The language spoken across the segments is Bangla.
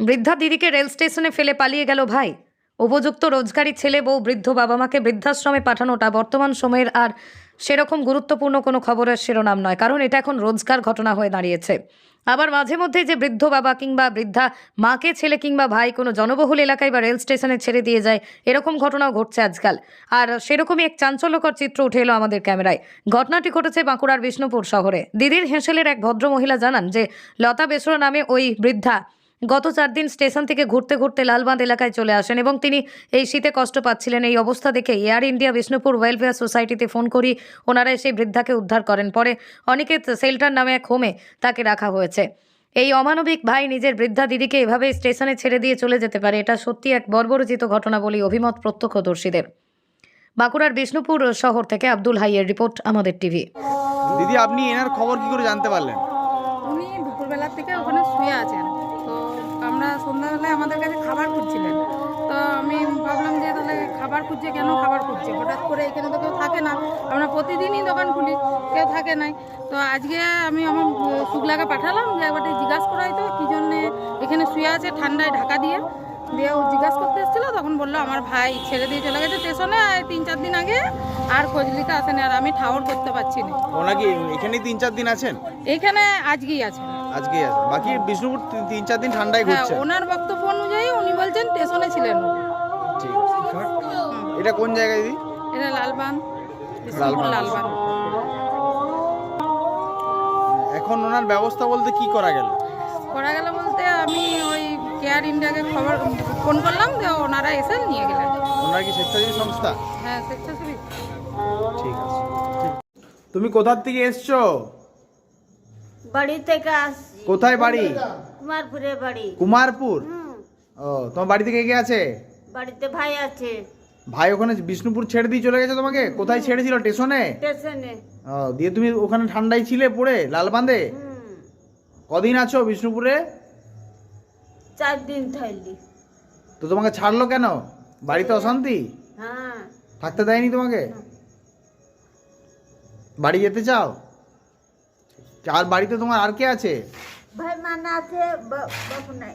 বৃদ্ধা দিদিকে রেল স্টেশনে ফেলে পালিয়ে গেল ভাই। উপযুক্ত রোজগারি ছেলে বউ বৃদ্ধ বাবা মাকে বৃদ্ধাশ্রমে পাঠানোটা বর্তমান সময়ের আর সেরকম গুরুত্বপূর্ণ কোনো খবরের শিরোনাম নয়, কারণ এটা এখন রোজগার ঘটনা হয়ে দাঁড়িয়েছে। আবার মাঝে মধ্যে যে বৃদ্ধ বাবা কিংবা বৃদ্ধা মাকে, ছেলে কিংবা ভাই কোনো জনবহুল এলাকায় বা রেল স্টেশনে ছেড়ে দিয়ে যায়, এরকম ঘটনাও ঘটছে আজকাল। আর সেরকমই এক চাঞ্চল্যকর চিত্র উঠে এলো আমাদের ক্যামেরায়। ঘটনাটি ঘটেছে বাঁকুড়ার বিষ্ণুপুর শহরে। দিদির হেঁসেলের এক ভদ্র মহিলা জানান যে, লতা বেসরা নামে ওই বৃদ্ধা গত চার দিন স্টেশন থেকে ঘুরতে ঘুরতে লালবাঁধ এলাকায় চলে আসেন এবং তিনি এই শীতে কষ্ট পাচ্ছিলেন। এই অবস্থা দেখে এয়ার ইন্ডিয়া বিষ্ণুপুর ওয়েলফেয়ার সোসাইটিতে ফোন করি ওনারা সেই বৃদ্ধাকে উদ্ধার করেন। পরে অনিকেত সেল্টার নামে এক হোমে তাকে রাখা হয়েছে। এই অমানবিক ভাই নিজের বৃদ্ধা দিদিকে এভাবে স্টেশনে ছেড়ে দিয়ে চলে যেতে পারে এটা সত্যি এক বর্বরচিত ঘটনা বলেই অভিমত প্রত্যক্ষদর্শীদের। বাঁকুড়ার বিষ্ণুপুর শহর থেকে আব্দুল হাইয়ের রিপোর্ট আমাদের টিভি। দিদি আপনি এনার খবর কি করে জানতে পারলেন? উনি দুপুরবেলার থেকে ওখানে শুয়ে আছেন। আমরা সন্ধ্যাবেলায় আমাদের কাছে খাবার খুঁজছিলেন। তো আমি ভাবলাম যে তাহলে খাবার খুঁজছে কেন খাবার খুঁজছে? হঠাৎ করে এখানে তো কেউ থাকে না। আমরা প্রতিদিনই দোকান খুলি কেউ থাকে নাই। তো আজকে আমি আমার শুক্লাকে পাঠালাম যে একবারটি জিজ্ঞাসা করাই তো কী জন্যে এখানে শুয়ে আছে ঠান্ডায় ঢাকা দিয়ে। দিয়ে ও জিজ্ঞাসা করতে এসেছিল তখন বলল আমার ভাই ছেড়ে দিয়ে চলে গেছে স্টেশনে তিন চার দিন আগে। আর খোঁজ নিতে আসেনি আর আমি ঠাওর করতে পারছি না। ওনাকে এখানেই তিন চার দিন আছেন? এইখানে আজকেই আছে আজকেই আছেন বাকি বিষ্ণুপুর তিন চার দিন ঠান্ডায় হ্যাঁ ওনার বক্তব্য অনুযায়ী উনি বলছেন স্টেশনে ছিলেন ঠিক। আছে এটা কোন জায়গায় দিদি? এটা লালবান। লালবান এখন ওনার ব্যবস্থা বলতে কি করা গেল? করা গেল বলতে আমি ওই কেয়ার ইন্ডিয়াকে খবর ফোন করলাম যে ওনারা এসে নিয়ে গেলেন। ওনার কি স্বেচ্ছাসেবী সংস্থা? হ্যাঁ স্বেচ্ছাসেবী। ঠিক আছে। তুমি কোথার থেকে এসছো? বাড়ি থেকে আসছি। কোথায় বাড়ি? কুমারপুরে বাড়ি। কুমারপুর? ও তোমার বাড়ি থেকে কে আছে? বাড়িতে ভাই আছে। ভাই ওখানে বিষ্ণুপুর ছেড়ে দিয়ে চলে গেছে তোমাকে? কোথায় ছেড়েছিল? স্টেশনে? স্টেশনে। ও দিয়ে তুমি ওখানে ঠান্ডায় ছিলে পড়ে লালবাঁধে কদিন আছো বিষ্ণুপুরে? চার দিন থাইলি। তো তোমাকে ছাড়লো কেন? বাড়িতে অশান্তি? হ্যাঁ। থাকতে দেয়নি তোমাকে? বাড়ি যেতে চাও? আর বাড়িতে তোমার আর কে আছে? ভাই মানা আছে বাবু নাই।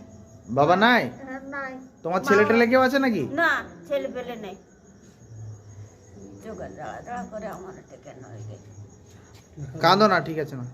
বাবা নাই? হ্যাঁ, নাই। তোমার ছেলে টেলে কেউ আছে নাকি? না ছেলে পেলে নেই। জোগাড় দাঁড়া দাঁড়া করে আমার কেন কাঁদো না ঠিক আছে না